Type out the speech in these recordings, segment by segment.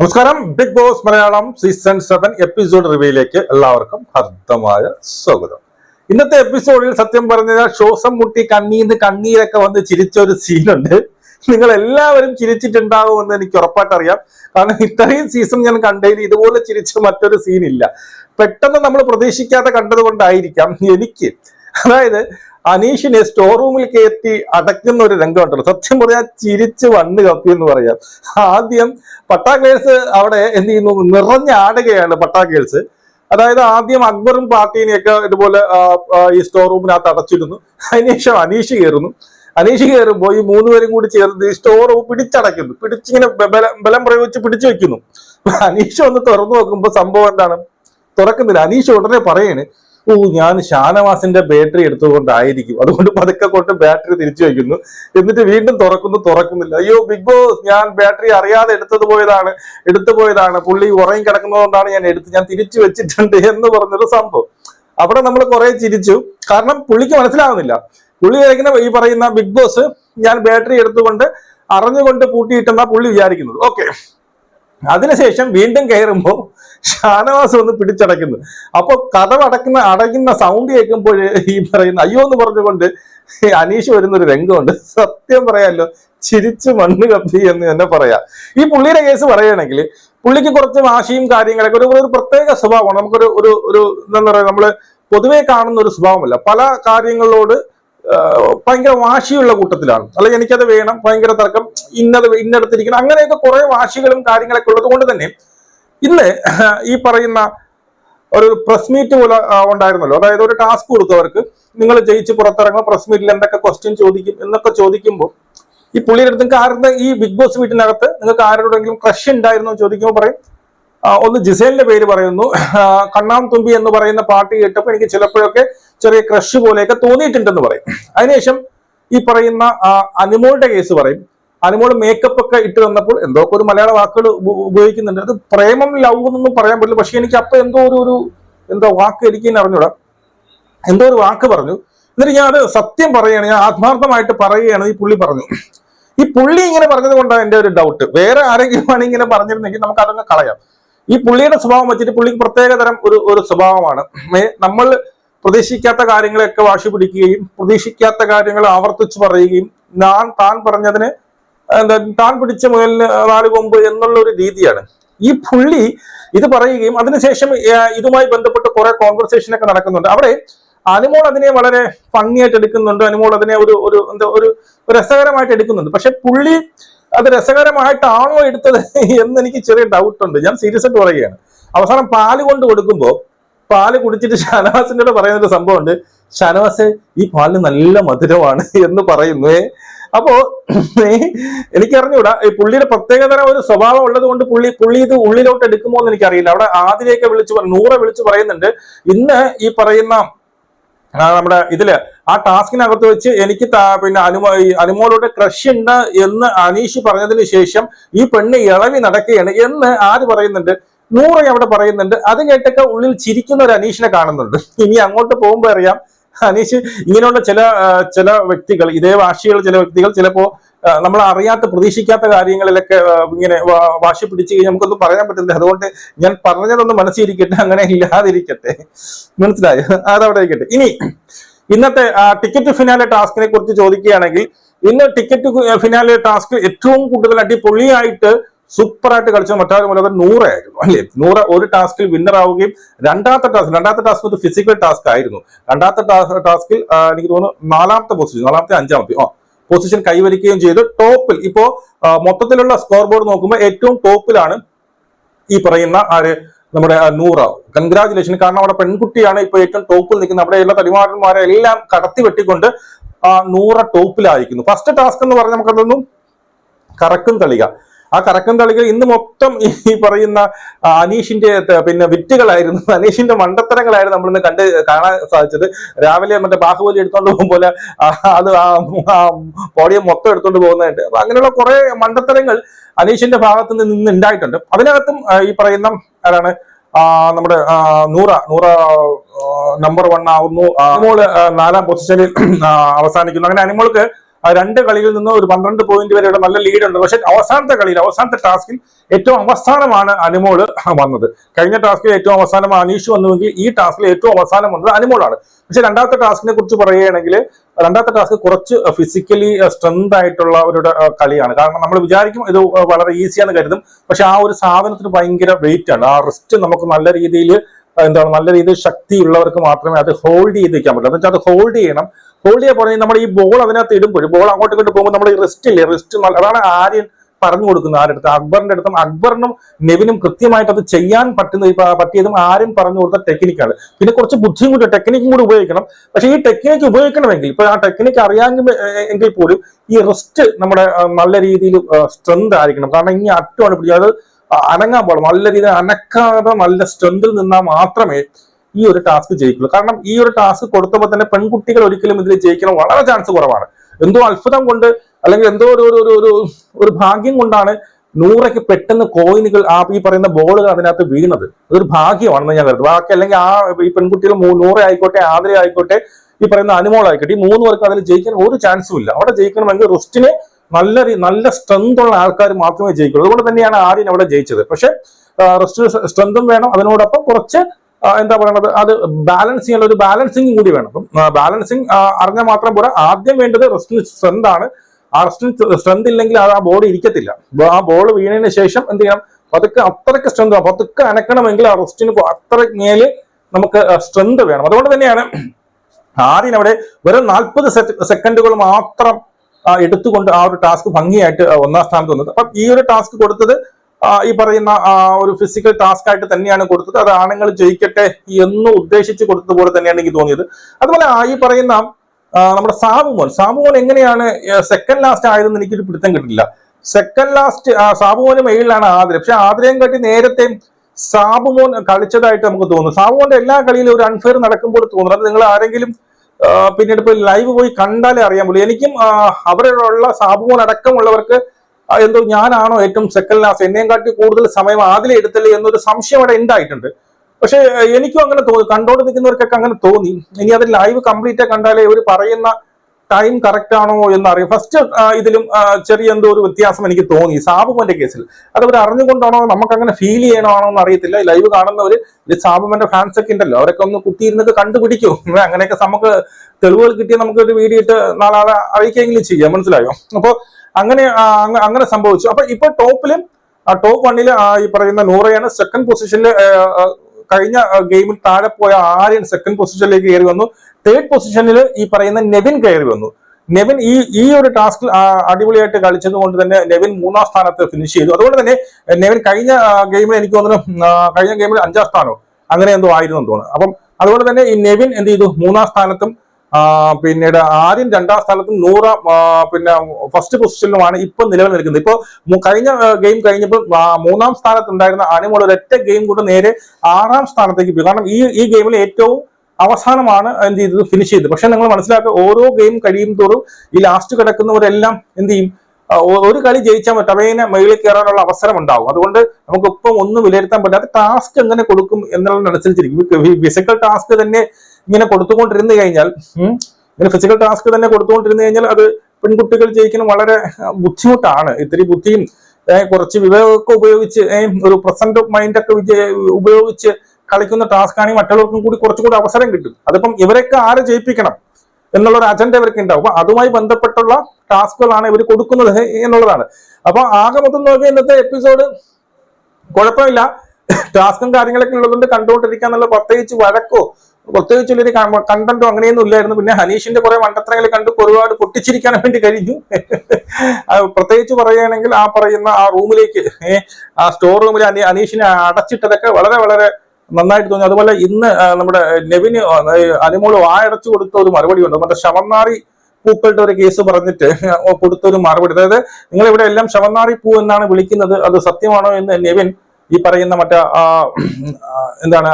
നമസ്കാരം. Big boss Malayalam season seven episode റിവ്യൂയിലേക്ക് എല്ലാവർക്കും ഹർദ്ദമായ സ്വാഗതം. ഇന്നത്തെ എപ്പിസോഡിൽ സത്യം പറഞ്ഞാൽ ശ്വാസം മുട്ടി കണ്ണീന്ന് കണ്ണീരൊക്കെ വന്ന് ചിരിച്ച ഒരു സീനുണ്ട് നിങ്ങൾ എല്ലാവരും ചിരിച്ചിട്ടുണ്ടാവുമെന്ന് എനിക്ക് ഉറപ്പായിട്ട് അറിയാം. കാരണം ഇത്രയും സീസൺ ഞാൻ കണ്ടതിൽ ഇതുപോലെ ചിരിച്ച മറ്റൊരു സീനില്ല പെട്ടെന്ന് നമ്മൾ പ്രതീക്ഷിക്കാതെ കണ്ടത് കൊണ്ടായിരിക്കാം എനിക്ക്. അതായത് അനീഷിനെ സ്റ്റോർ റൂമിൽ കയറ്റി അടക്കുന്ന ഒരു രംഗമുണ്ടല്ലോ. സത്യം പറഞ്ഞാൽ ചിരിച്ച് വണ്ണ് കപ്പി എന്ന് പറയാം. ആദ്യം പട്ടാക്കേഴ്സ് അവിടെ എന്ത് ചെയ്യുന്നു? നിറഞ്ഞ ആടുകയാണ് പട്ടാക്കേഴ്സ് അതായത് ആദ്യം അക്ബറും പാർട്ടീനെയൊക്കെ ഇതുപോലെ ഈ സ്റ്റോർ റൂമിനകത്ത് അടച്ചിരുന്നു അതിനുശേഷം അനീഷ് കയറുന്നു. അനീഷ് കയറുമ്പോൾ ഈ മൂന്നുപേരും കൂടി ചേർന്ന് ഈ സ്റ്റോർ റൂം പിടിച്ചടയ്ക്കുന്നു. പിടിച്ചിങ്ങനെ ബലം പ്രയോഗിച്ച് പിടിച്ചു വെക്കുന്നു. അനീഷ് ഒന്ന് തുറന്നു നോക്കുമ്പോൾ സംഭവം എന്താണ്? തുറക്കുന്നില്ല. അനീഷ് ഉടനെ പറയാണ് ഓ ഞാൻ ഷാനവാസിന്റെ ബാറ്ററി എടുത്തുകൊണ്ടായിരിക്കും. അതുകൊണ്ട് പതുക്കെ കൊണ്ട് ബാറ്ററി തിരിച്ചു വയ്ക്കുന്നു. എന്നിട്ട് വീണ്ടും തുറക്കുന്നു തുറക്കുന്നില്ല. അയ്യോ ബിഗ് ബോസ് ഞാൻ ബാറ്ററി അറിയാതെ എടുത്തത് പോയതാണ് എടുത്തു പോയതാണ്. പുള്ളി ഉറങ്ങി കിടക്കുന്നതുകൊണ്ടാണ് ഞാൻ എടുത്ത് ഞാൻ തിരിച്ചു വെച്ചിട്ടുണ്ട് എന്ന് പറഞ്ഞൊരു സംഭവം. അവിടെ നമ്മൾ കുറെ ചിരിച്ചു. കാരണം പുള്ളിക്ക് മനസ്സിലാവുന്നില്ല. പുള്ളി കഴിക്കുന്ന ഈ പറയുന്ന ബിഗ് ബോസ് ഞാൻ ബാറ്ററി എടുത്തുകൊണ്ട് അറിഞ്ഞുകൊണ്ട് പൂട്ടിയിട്ടെന്നാ പുള്ളി വിചാരിക്കുന്നത്. ഓക്കെ. അതിനുശേഷം വീണ്ടും കയറുമ്പോൾ ഷാനവാസ് ഒന്ന് പിടിച്ചടയ്ക്കുന്നു അപ്പൊ കഥ അടക്കുന്ന അടയ്ക്കുന്ന സൗണ്ട് കേൾക്കുമ്പോൾ ഈ പറയുന്ന അയ്യോ എന്ന് പറഞ്ഞുകൊണ്ട് അനീഷ് വരുന്ന ഒരു രംഗമുണ്ട്. സത്യം പറയാമല്ലോ ചിരിച്ചു മണ്ണ് കപ്പി എന്ന് തന്നെ പറയാം. ഈ പുള്ളിയുടെ കേസ് പറയുകയാണെങ്കിൽ പുള്ളിക്ക് കുറച്ച് വാശിയും കാര്യങ്ങളൊക്കെ ഒരു ഒരു പ്രത്യേക സ്വഭാവമാണ്. നമുക്കൊരു ഒരു ഒരു എന്താ പറയുക നമ്മൾ പൊതുവെ കാണുന്ന ഒരു സ്വഭാവമല്ല. പല കാര്യങ്ങളോട് ഭയങ്കര വാശിയുള്ള കൂട്ടത്തിലാണ്. അല്ലെങ്കിൽ എനിക്കത് വേണം ഭയങ്കര തർക്കം ഇന്നത് ഇന്നടത്തിരിക്കണം അങ്ങനെയൊക്കെ കുറെ വാശികളും കാര്യങ്ങളൊക്കെ ഉള്ളത് കൊണ്ട് തന്നെ ഇന്ന് ഈ പറയുന്ന ഒരു പ്രസ് മീറ്റ് പോലെ ഉണ്ടായിരുന്നല്ലോ. അതായത് ഒരു ടാസ്ക് കൊടുത്തു അവർക്ക്. നിങ്ങൾ ജയിച്ച് പുറത്തിറങ്ങുക പ്രസ് മീറ്റിൽ എന്തൊക്കെ ക്വസ്റ്റ്യൻ ചോദിക്കും എന്നൊക്കെ ചോദിക്കുമ്പോൾ ഈ പുള്ളിയുടെ അടുത്ത് നിങ്ങൾക്ക് ആരുടെ ഈ ബിഗ് ബോസ് വീട്ടിനകത്ത് നിങ്ങൾക്ക് ആരോടെങ്കിലും ക്രഷ് ഉണ്ടായിരുന്നു ചോദിക്കുമ്പോൾ പറയും. ഒന്ന് ജിസേലിന്റെ പേര് പറയുന്നു. കണ്ണാം തുമ്പി എന്ന് പറയുന്ന പാട്ട് കേട്ടപ്പോൾ എനിക്ക് ചിലപ്പോഴൊക്കെ ചെറിയ ക്രഷ് പോലെയൊക്കെ തോന്നിയിട്ടുണ്ടെന്ന് പറയും. അതിനുശേഷം ഈ പറയുന്ന അനുമോളുടെ കേസ് പറയും. അനുമോൾ മേക്കപ്പ് ഒക്കെ ഇട്ട് തന്നപ്പോൾ എന്തോ ഒരു മലയാള വാക്കുകൾ ഉപയോഗിക്കുന്നുണ്ട്. അത് പ്രേമം ലവ് എന്നൊന്നും പറയാൻ പറ്റില്ല. പക്ഷെ എനിക്ക് അപ്പൊ എന്തോ ഒരു ഒരു എന്തോ വാക്ക് എനിക്ക് അറിഞ്ഞൂടാ. എന്തോ ഒരു വാക്ക് പറഞ്ഞു. എന്നിട്ട് ഞാൻ അത് സത്യം പറയുകയാണ് ഞാൻ ആത്മാർത്ഥമായിട്ട് പറയുകയാണ് ഈ പുള്ളി പറഞ്ഞു. ഈ പുള്ളി ഇങ്ങനെ പറഞ്ഞത് കൊണ്ടാണ് എന്റെ ഒരു ഡൗട്ട് വേറെ ആരെങ്കിലും ആണ് ഇങ്ങനെ പറഞ്ഞിരുന്നെങ്കിൽ നമുക്ക് അതങ്ങ് കളയാം. ഈ പുള്ളിയുടെ സ്വഭാവം വെച്ചിട്ട് പുള്ളിക്ക് പ്രത്യേക തരം ഒരു ഒരു സ്വഭാവമാണ്. നമ്മൾ പ്രതീക്ഷിക്കാത്ത കാര്യങ്ങളെയൊക്കെ വാശി പിടിക്കുകയും പ്രതീക്ഷിക്കാത്ത കാര്യങ്ങൾ ആവർത്തിച്ചു പറയുകയും ഞാൻ താൻ പറഞ്ഞതിന് എന്താ താൻ പിടിച്ച മുതൽ നാല് കൊമ്പ് എന്നുള്ള ഒരു രീതിയാണ്. ഈ പുള്ളി ഇത് പറയുകയും അതിനുശേഷം ഇതുമായി ബന്ധപ്പെട്ട് കുറെ കോൺവെർസേഷൻ ഒക്കെ നടക്കുന്നുണ്ട്. അവിടെ അനുമോൾ അതിനെ വളരെ ഭംഗിയായിട്ട് എടുക്കുന്നുണ്ട്. അനുമോൾ അതിനെ ഒരു ഒരു എന്താ ഒരു രസകരമായിട്ട് എടുക്കുന്നുണ്ട്. പക്ഷെ പുള്ളി അത് രസകരമായിട്ടാണോ എടുത്തത് എന്ന് എനിക്ക് ചെറിയ ഡൗട്ട് ഉണ്ട്. ഞാൻ സീരിയസ് ആയിട്ട് പറയുകയാണ്. അവസാനം പാൽ കൊണ്ട് കൊടുക്കുമ്പോൾ പാൽ കുടിച്ചിട്ട് ഷാനവാസിന്റെ പറയുന്ന ഒരു സംഭവമുണ്ട്. ഷാനവാസ് ഈ പാലിന് നല്ല മധുരമാണ് എന്ന് പറയുന്നു. അപ്പോ എനിക്ക് അറിഞ്ഞൂടാ ഈ പുള്ളിയുടെ പ്രത്യേകതരം ഒരു സ്വഭാവം ഉള്ളത് കൊണ്ട് പുള്ളി പുള്ളി ഇത് ഉള്ളിലോട്ട് എടുക്കുമോ എന്ന് എനിക്കറിയില്ല. അവിടെ ആദ്യമൊക്കെ വിളിച്ച് നൂറെ വിളിച്ച് പറയുന്നുണ്ട്. ഇന്ന് ഈ പറയുന്ന നമ്മുടെ ഇതിൽ ആ ടാസ്കിനകത്ത് വെച്ച് എനിക്ക് പിന്നെ അനുമോ അനുമോളോട് ക്രഷ് ഉണ്ട് എന്ന് അനീഷ് പറഞ്ഞതിന് ശേഷം ഈ പെണ്ണ് ഇളവി നടക്കുകയാണ് എന്ന് ആര് പറയുന്നുണ്ട്? നൂറ് അവിടെ പറയുന്നുണ്ട്. അത് കേട്ടൊക്കെ ഉള്ളിൽ ചിരിക്കുന്ന ഒരു അനീഷിനെ കാണുന്നുണ്ട്. ഇനി അങ്ങോട്ട് പോകുമ്പോൾ അറിയാം. അനീഷ് ഇങ്ങനെയുള്ള ചില ചില വ്യക്തികൾ ഇതേ വാശിയുള്ള ചില വ്യക്തികൾ ചിലപ്പോ നമ്മൾ അറിയാത്ത പ്രതീക്ഷിക്കാത്ത കാര്യങ്ങളിലൊക്കെ ഇങ്ങനെ വാശി പിടിച്ചു കഴിഞ്ഞാൽ നമുക്കൊന്നും പറയാൻ പറ്റില്ല അതുകൊണ്ട് ഞാൻ പറഞ്ഞതൊന്നും മനസ്സിരിക്കട്ടെ അങ്ങനെ ഇല്ലാതിരിക്കട്ടെ. മനസ്സിലായോ? അതവിടെ ഇരിക്കട്ടെ. ഇനി ഇന്നത്തെ ടിക്കറ്റ് ഫിനാലെ ടാസ്കിനെ കുറിച്ച് ചോദിക്കുകയാണെങ്കിൽ ഇന്ന് ടിക്കറ്റ് ഫിനാലെ ടാസ്ക് ഏറ്റവും കൂടുതൽ അടിപൊളിയായിട്ട് സൂപ്പറായിട്ട് കളിച്ച മറ്റാരും അത് നൂറായിരുന്നു അല്ലേ? നൂറ് ഒരു ടാസ്കിൽ വിന്നർ ആവുകയും രണ്ടാമത്തെ ടാസ്ക് രണ്ടാമത്തെ ടാസ്ക് ഒരു ഫിസിക്കൽ ടാസ്ക് ആയിരുന്നു. രണ്ടാമത്തെ ടാസ്കിൽ എനിക്ക് തോന്നുന്നു നാലാമത്തെ പൊസിഷൻ നാലാമത്തെ അഞ്ചാമത്തെ ആ പൊസിഷൻ കൈവരിക്കുകയും ചെയ്തു. ടോപ്പിൽ ഇപ്പോ മൊത്തത്തിലുള്ള സ്കോർ ബോർഡ് നോക്കുമ്പോൾ ഏറ്റവും ടോപ്പിലാണ് ഈ പറയുന്ന ആര് നമ്മുടെ നൂറ കൺഗ്രാചുലേഷൻ കാരണം അവിടെ പെൺകുട്ടിയാണ് ഇപ്പൊ ഏറ്റവും ടോപ്പിൽ നിൽക്കുന്നത്. അവിടെയുള്ള തടിമാറന്മാരെ എല്ലാം കടത്തി വെട്ടിക്കൊണ്ട് നൂറ ടോപ്പിലായിരിക്കുന്നു. ഫസ്റ്റ് ടാസ്ക് എന്ന് പറഞ്ഞാൽ നമുക്കതൊന്നും കറക്കും തളിക. ആ കറക്കം തളികൾ ഇന്ന് മൊത്തം ഈ പറയുന്ന അനീഷിന്റെ പിന്നെ വിറ്റുകളായിരുന്നു. അനീഷിന്റെ മണ്ടത്തരങ്ങളായിരുന്നു നമ്മളിന്ന് കണ്ട് കാണാൻ സാധിച്ചത്. രാവിലെ മറ്റേ ബാഹുബലി എടുത്തോണ്ട് പോകും പോലെ അത് ആ പോഡിയം മൊത്തം എടുത്തോണ്ട് പോകുന്നതായിട്ട്. അപ്പൊ അങ്ങനെയുള്ള കുറെ മണ്ടത്തരങ്ങൾ അനീഷിന്റെ ഭാഗത്ത് നിന്ന് ഉണ്ടായിട്ടുണ്ട് അതിനകത്തും ഈ പറയുന്ന ആരാണ്? നമ്മുടെ നൂറ. നൂറ നമ്പർ വൺ ആവുന്നു. അനിമോൾ നാലാം പൊസിഷനിൽ അവസാനിക്കുന്നു. അങ്ങനെ അനിമോൾക്ക് ആ രണ്ട് കളിയിൽ നിന്ന് ഒരു പന്ത്രണ്ട് പോയിന്റ് വരെയുള്ള നല്ല ലീഡ് ഉണ്ട്. പക്ഷെ അവസാനത്തെ കളിയിൽ അവസാനത്തെ ടാസ്കിൽ ഏറ്റവും അവസാനമാണ് അനുമോൾ വന്നത്. കഴിഞ്ഞ ടാസ്കിൽ ഏറ്റവും അവസാനം അനീഷ് വന്നുവെങ്കിൽ ഈ ടാസ്കിൽ ഏറ്റവും അവസാനം വന്നത് അനുമോളാണ്. പക്ഷെ രണ്ടാമത്തെ ടാസ്കിനെ കുറിച്ച് പറയുകയാണെങ്കിൽ രണ്ടാമത്തെ ടാസ്ക് കുറച്ച് ഫിസിക്കലി സ്ട്രെങ്ത് ആയിട്ടുള്ള ഒരു കളിയാണ്. കാരണം നമ്മൾ വിചാരിക്കും ഇത് വളരെ ഈസിയാണ് കരുതും. പക്ഷെ ആ ഒരു സാധനത്തിന് ഭയങ്കര വെയിറ്റ് ആണ്. ആ റിസ്റ്റ് നമുക്ക് നല്ല രീതിയിൽ എന്താണ് നല്ല രീതിയിൽ ശക്തിയുള്ളവർക്ക് മാത്രമേ അത് ഹോൾഡ് ചെയ്ത് വെക്കാൻ പറ്റൂ. എന്ന് വെച്ചാൽ അത് ഹോൾഡ് ചെയ്യണം. ഹോൾഡ് ചെയ്യാൻ പറഞ്ഞാൽ നമ്മൾ ഈ ബോൾ അതിനകത്ത് ഇടുമ്പോൾ ബോൾ അങ്ങോട്ട് ഇങ്ങോട്ട് പോകുമ്പോൾ നമ്മൾ ഈ റിസ്റ്റ് ഇല്ലേ? റിസ്റ്റ് അതാണ് ആര്യൻ പറഞ്ഞു കൊടുക്കുന്നത് ആരുടെ അടുത്ത്? അക്ബറിന്റെ അടുത്തും. അക്ബറിനും നെവിനും കൃത്യമായിട്ട് അത് ചെയ്യാൻ പറ്റുന്ന പറ്റിയതും ആരും പറഞ്ഞു കൊടുത്ത ടെക്നിക്കാണ് പിന്നെ കുറച്ച് ബുദ്ധിയും കൂടി ടെക്നിക്കും കൂടി ഉപയോഗിക്കണം. പക്ഷേ ഈ ടെക്നിക്ക് ഉപയോഗിക്കണമെങ്കിൽ ഇപ്പൊ ആ ടെക്നിക്ക് അറിയാമെങ്കിൽ എങ്കിൽ പോലും ഈ റിസ്റ്റ് നമ്മുടെ നല്ല രീതിയിൽ സ്ട്രെങ്ത് ആയിരിക്കണം. കാരണം ഇനി അറ്റമാണ് പിടിക്കുക. അത് അനങ്ങാൻ പാടും നല്ല രീതിയിൽ അനക്കാതെ നല്ല സ്ട്രെങ്തിൽ നിന്നാൽ മാത്രമേ ഈ ഒരു ടാസ്ക് ജയിക്കുള്ളൂ. കാരണം ഈ ഒരു ടാസ്ക് കൊടുത്തപ്പോൾ തന്നെ പെൺകുട്ടികൾ ഒരിക്കലും ഇതിൽ ജയിക്കണം വളരെ ചാൻസ് കുറവാണ്. എന്തോ അത്ഭുതം കൊണ്ട് അല്ലെങ്കിൽ എന്തോ ഒരു ഒരു ഒരു ഒരു ഭാഗ്യം കൊണ്ടാണ് നൂറയ്ക്ക് പെട്ടെന്ന് കോയിനുകൾ ആ ഈ പറയുന്ന ബോളുകൾ അതിനകത്ത് വീണത് അതൊരു ഭാഗ്യമാണെന്ന് ഞാൻ കരുതുന്നത് ബാക്കി അല്ലെങ്കിൽ ആ ഈ പെൺകുട്ടികൾ നൂറ ആയിക്കോട്ടെ ആതിര ആയിക്കോട്ടെ ഈ പറയുന്ന അനുമോളായിക്കോട്ടെ ഈ മൂന്ന് പേർക്ക് അതിൽ ജയിക്കാൻ ഒരു ചാൻസും ഇല്ല. അവിടെ ജയിക്കണമെങ്കിൽ റിസ്റ്റിന് നല്ല നല്ല സ്ട്രെങ്ത് ഉള്ള ആൾക്കാർ മാത്രമേ ജയിക്കുള്ളൂ. അതുകൊണ്ട് തന്നെയാണ് ആര്യൻ അവിടെ ജയിച്ചത്. പക്ഷെ റെസ്റ്റ് സ്ട്രെങ്തും വേണം. അതിനോടൊപ്പം കുറച്ച് എന്താ പറയുന്നത് അത് ബാലൻസ് ചെയ്യാനുള്ള ഒരു ബാലൻസിങ് കൂടി വേണം. അപ്പം ബാലൻസിങ് അറിഞ്ഞാൽ മാത്രം പോരാ. ആദ്യം വേണ്ടത് റെസ്റ്റിന് സ്ട്രെങ്ത് ആണ്. ആ റെസ്റ്റിന് സ്ട്രെങ്ത് ഇല്ലെങ്കിൽ അത് ആ ബോൾ ഇരിക്കത്തില്ല. ആ ബോൾ വീണതിന് ശേഷം എന്ത് ചെയ്യണം? പതുക്കെ അത്രയ്ക്ക് സ്ട്രെങ്ത് പതുക്കെ അനക്കണമെങ്കിൽ ആ റെസ്റ്റിന് അത്ര മേൽ നമുക്ക് സ്ട്രെങ്ത് വേണം. അതുകൊണ്ട് തന്നെയാണ് ആദ്യം അവിടെ വെറും നാൽപ്പത് സെക്കൻഡുകൾ മാത്രം എടുത്തുകൊണ്ട് ആ ഒരു ടാസ്ക് ഭംഗിയായിട്ട് ഒന്നാം സ്ഥാനത്ത് വന്നത്. അപ്പം ഈ ഒരു ടാസ്ക് കൊടുത്തത് ഈ പറയുന്ന ഒരു ഫിസിക്കൽ ടാസ്ക് ആയിട്ട് തന്നെയാണ് കൊടുത്തത്. അത് ആണുങ്ങൾ ജയിക്കട്ടെ എന്ന് ഉദ്ദേശിച്ച് കൊടുത്തതുപോലെ തന്നെയാണ് എനിക്ക് തോന്നിയത്. അതുപോലെ ഈ പറയുന്ന നമ്മുടെ സാബുമോൻ. സാബുമോൻ എങ്ങനെയാണ് സെക്കൻഡ് ലാസ്റ്റ് ആയതെന്ന് എനിക്കൊരു പിടുത്തം കിട്ടില്ല. സെക്കൻഡ് ലാസ്റ്റ് സാബുമോന് മെയിലാണ് ആതിര. പക്ഷെ ആതിരയും കാട്ടി നേരത്തെ സാബുമോൻ കളിച്ചതായിട്ട് നമുക്ക് തോന്നുന്നു. സാബുമോന്റെ എല്ലാ കളിയിലും ഒരു അൺഫെയർ നടക്കുമ്പോൾ തോന്നുന്നു. അത് നിങ്ങൾ ആരെങ്കിലും പിന്നീട് ഇപ്പോൾ ലൈവ് പോയി കണ്ടാലേ അറിയാൻ പറ്റുള്ളൂ എനിക്കും അവരുള്ള സാബുമോൻ അടക്കമുള്ളവർക്ക് എന്തോ ഞാനാണോ ഏറ്റവും സെക്കൻഡ് ക്ലാസ് എന്നെയും കാട്ടി കൂടുതൽ സമയം ആദ്യം എടുത്തല്ലേ എന്നൊരു സംശയം അവിടെ ഉണ്ടായിട്ടുണ്ട്. പക്ഷെ എനിക്കും അങ്ങനെ തോന്നി. കണ്ടോണ്ട് നിൽക്കുന്നവർക്കൊക്കെ അങ്ങനെ തോന്നി. ഇനി അത് ലൈവ് കംപ്ലീറ്റ് കണ്ടാലേ ഇവർ പറയുന്ന ടൈം കറക്റ്റ് ആണോ എന്ന് അറിയാം. ഫസ്റ്റ് ഇതിലും ചെറിയ എന്തോ ഒരു വ്യത്യാസം എനിക്ക് തോന്നി സാബുമന്റെ കേസിൽ. അത് അവർ അറിഞ്ഞുകൊണ്ടാണോ നമുക്ക് അങ്ങനെ ഫീൽ ചെയ്യണമാണോ എന്ന് അറിയത്തില്ല. ലൈവ് കാണുന്നവർ സാബുമന്റെ ഫാൻസ് ഒക്കെ ഉണ്ടല്ലോ. അവരൊക്കെ ഒന്ന് കുത്തിയിരുന്നിട്ട് കണ്ടുപിടിക്കും. അങ്ങനെയൊക്കെ നമുക്ക് തെളിവുകൾ കിട്ടിയാൽ നമുക്ക് ഒരു വീഡിയോ ഇട്ട് നാളെ അറിയിക്കെങ്കിലും ചെയ്യാം. മനസ്സിലായോ? അപ്പൊ അങ്ങനെ അങ്ങനെ സംഭവിച്ചു. അപ്പൊ ഇപ്പൊ ടോപ്പിലും ടോപ്പ് വണ്ണിൽ ഈ പറയുന്ന നൂറയാണ് സെക്കൻഡ് പൊസിഷനിൽ കഴിഞ്ഞ ഗെയിമിൽ താഴെ പോയ ആര്യൻ സെക്കൻഡ് പൊസിഷനിലേക്ക് കയറി വന്നു. തേർഡ് പൊസിഷനിൽ ഈ പറയുന്ന നെവിൻ കയറി വന്നു. നെവിൻ ഈ ഈ ഒരു ടാസ്കിൽ അടിപൊളിയായിട്ട് കളിച്ചത് കൊണ്ട് തന്നെ നെവിൻ മൂന്നാം സ്ഥാനത്ത് ഫിനിഷ് ചെയ്തു. അതുകൊണ്ട് തന്നെ നെവിൻ കഴിഞ്ഞ ഗെയിമിൽ എനിക്ക് തോന്നുന്നു കഴിഞ്ഞ ഗെയിമിൽ അഞ്ചാം സ്ഥാനോ. അങ്ങനെ എന്തോ ആയിരുന്നു തോന്നുന്നു. അപ്പം അതുകൊണ്ട് തന്നെ ഈ നെവിൻ എന്ത് ചെയ്തു? മൂന്നാം സ്ഥാനത്തും പിന്നീട് ആദ്യം രണ്ടാം സ്ഥാനത്തും നൂറ പിന്നെ ഫസ്റ്റ് പൊസിഷനിലുമാണ് ഇപ്പൊ നിലവിൽ നിൽക്കുന്നത്. ഇപ്പൊ കഴിഞ്ഞ ഗെയിം കഴിഞ്ഞപ്പോൾ മൂന്നാം സ്ഥാനത്തുണ്ടായിരുന്ന അനുമോൾ ഒരൊറ്റ ഗെയിം കൊണ്ട് നേരെ ആറാം സ്ഥാനത്തേക്ക് പോയി. കാരണം ഈ ഈ ഗെയിമിൽ ഏറ്റവും അവസാനമാണ് എന്ത് ചെയ്തത്? ഫിനിഷ് ചെയ്തത്. പക്ഷെ നിങ്ങൾ മനസ്സിലാക്കുക ഓരോ ഗെയിം കഴിയും തോറും ഈ ലാസ്റ്റ് കിടക്കുന്നവരെല്ലാം എന്ത് ചെയ്യും? ഒരു കളി ജയിച്ചാൽ മതി. അവയിനെ മേളിൽ കയറാനുള്ള അവസരം ഉണ്ടാവും. അതുകൊണ്ട് നമുക്ക് ഇപ്പം ഒന്നും വിലയിരുത്താൻ പറ്റാത്ത ടാസ്ക് എങ്ങനെ കൊടുക്കും എന്നുള്ളതനുസരിച്ചിരിക്കും ഫിസിക്കൽ ടാസ്ക് തന്നെ ഇങ്ങനെ കൊടുത്തുകൊണ്ടിരുന്നു കഴിഞ്ഞാൽ ഇങ്ങനെ ഫിസിക്കൽ ടാസ്ക് തന്നെ കൊടുത്തുകൊണ്ടിരുന്നു കഴിഞ്ഞാൽ അത് പെൺകുട്ടികൾ ജയിക്കുന്ന വളരെ ബുദ്ധിമുട്ടാണ്. ഇത്തിരി ബുദ്ധിയും കുറച്ച് വിവേകമൊക്കെ ഉപയോഗിച്ച് ഒരു പ്രസന്റ് മൈൻഡൊക്കെ ഉപയോഗിച്ച് കളിക്കുന്ന ടാസ്ക് ആണെങ്കിൽ മറ്റുള്ളവർക്കും കൂടി കുറച്ചുകൂടി അവസരം കിട്ടും. അതിപ്പം ഇവരൊക്കെ ആരെ ജയിപ്പിക്കണം എന്നുള്ള ഒരു അജണ്ട ഇവർക്ക് ഉണ്ടാവും. അപ്പൊ അതുമായി ബന്ധപ്പെട്ടുള്ള ടാസ്കുകളാണ് ഇവർ കൊടുക്കുന്നത് എന്നുള്ളതാണ്. അപ്പൊ ആകെ മൊത്തം നോക്കി ഇന്നത്തെ എപ്പിസോഡ് കുഴപ്പമില്ല. ടാസ്കും കാര്യങ്ങളൊക്കെ ഉള്ളതുകൊണ്ട് കണ്ടുകൊണ്ടിരിക്കാൻ എന്നുള്ള പ്രത്യേകിച്ച് വഴക്കോ പ്രത്യേകിച്ച് ഒരു കണ്ടന്റോ അങ്ങനെയൊന്നും ഇല്ലായിരുന്നു. പിന്നെ ഹനീഷിന്റെ കുറെ മണ്ടത്തരങ്ങൾ കണ്ട് ഒരുപാട് പൊട്ടിച്ചിരിക്കാൻ വേണ്ടി കഴിഞ്ഞു. പ്രത്യേകിച്ച് പറയുകയാണെങ്കിൽ ആ പറയുന്ന ആ റൂമിലേക്ക് ആ സ്റ്റോർ റൂമിൽ അനി അനീഷിനെ അടച്ചിട്ടതൊക്കെ വളരെ വളരെ നന്നായിട്ട് തോന്നി. അതുപോലെ ഇന്ന് നമ്മുടെ നെവിന് അനിമോൾ വായടച്ചു കൊടുത്ത ഒരു മറുപടി ഉണ്ട്. മറ്റേ ശവന്നാറി പൂക്കളുടെ ഒരു കേസ് പറഞ്ഞിട്ട് കൊടുത്ത ഒരു മറുപടി. അതായത് നിങ്ങൾ ഇവിടെ എല്ലാം ശവന്നാറി പൂ എന്നാണ് വിളിക്കുന്നത്. അത് സത്യമാണോ എന്ന് നെവിൻ ഈ പറയുന്ന മറ്റേ എന്താണ്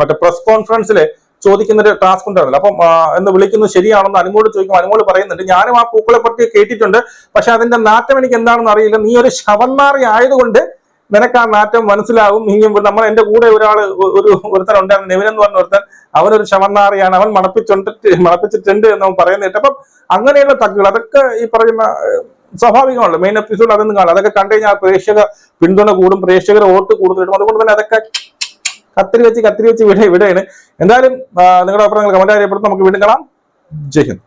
മറ്റേ പ്രസ് കോൺഫറൻസിൽ ചോദിക്കുന്ന ഒരു ടാസ്ക് ഉണ്ടായിരുന്നില്ല. അപ്പം എന്ന് വിളിക്കുന്നത് ശരിയാണെന്ന് അനുമോട് ചോദിക്കും അനുമോട് പറയുന്നുണ്ട് ഞാനും ആ പൂക്കളെ പറ്റി കേട്ടിട്ടുണ്ട്. പക്ഷെ അതിന്റെ നാറ്റം എനിക്ക് എന്താണെന്ന് അറിയില്ല. നീ ഒരു ശവന്നാറി ആയതുകൊണ്ട് നിനക്ക് ആ നാറ്റം മനസ്സിലാവും. ഇങ്ങനെ നമ്മൾ എന്റെ കൂടെ ഒരാൾ ഒരു ഒരുത്തൻ ഉണ്ടായിരുന്നു. നെവിൻ എന്ന് പറഞ്ഞ ഒരുത്തൻ അവനൊരു ശവന്നാറിയാണ് അവൻ മണപ്പിച്ചുണ്ട് മണപ്പിച്ചിട്ടുണ്ട് എന്ന് അവൻ അപ്പം അങ്ങനെയുള്ള തക്കുകൾ അതൊക്കെ ഈ പറയുന്ന സ്വാഭാവികമാണല്ലോ. മെയിൻ എപ്പിസോഡ് അതൊന്നും കാണാം. അതൊക്കെ കണ്ടു കഴിഞ്ഞാൽ പ്രേക്ഷക പിന്തുണ കൂടും പ്രേക്ഷകർ വോട്ട് കിട്ടും അതുകൊണ്ട് തന്നെ അതൊക്കെ കത്തിരി വെച്ച് കത്തിരി വെച്ച് വിട ഇവിടെയാണ് എന്തായാലും നിങ്ങളുടെ അഭിപ്രായങ്ങൾ കമന്റ് അറിയപ്പെടുത്തും നമുക്ക് വീണ്ടും കാണാം. ജയ് ഹിന്ദ്.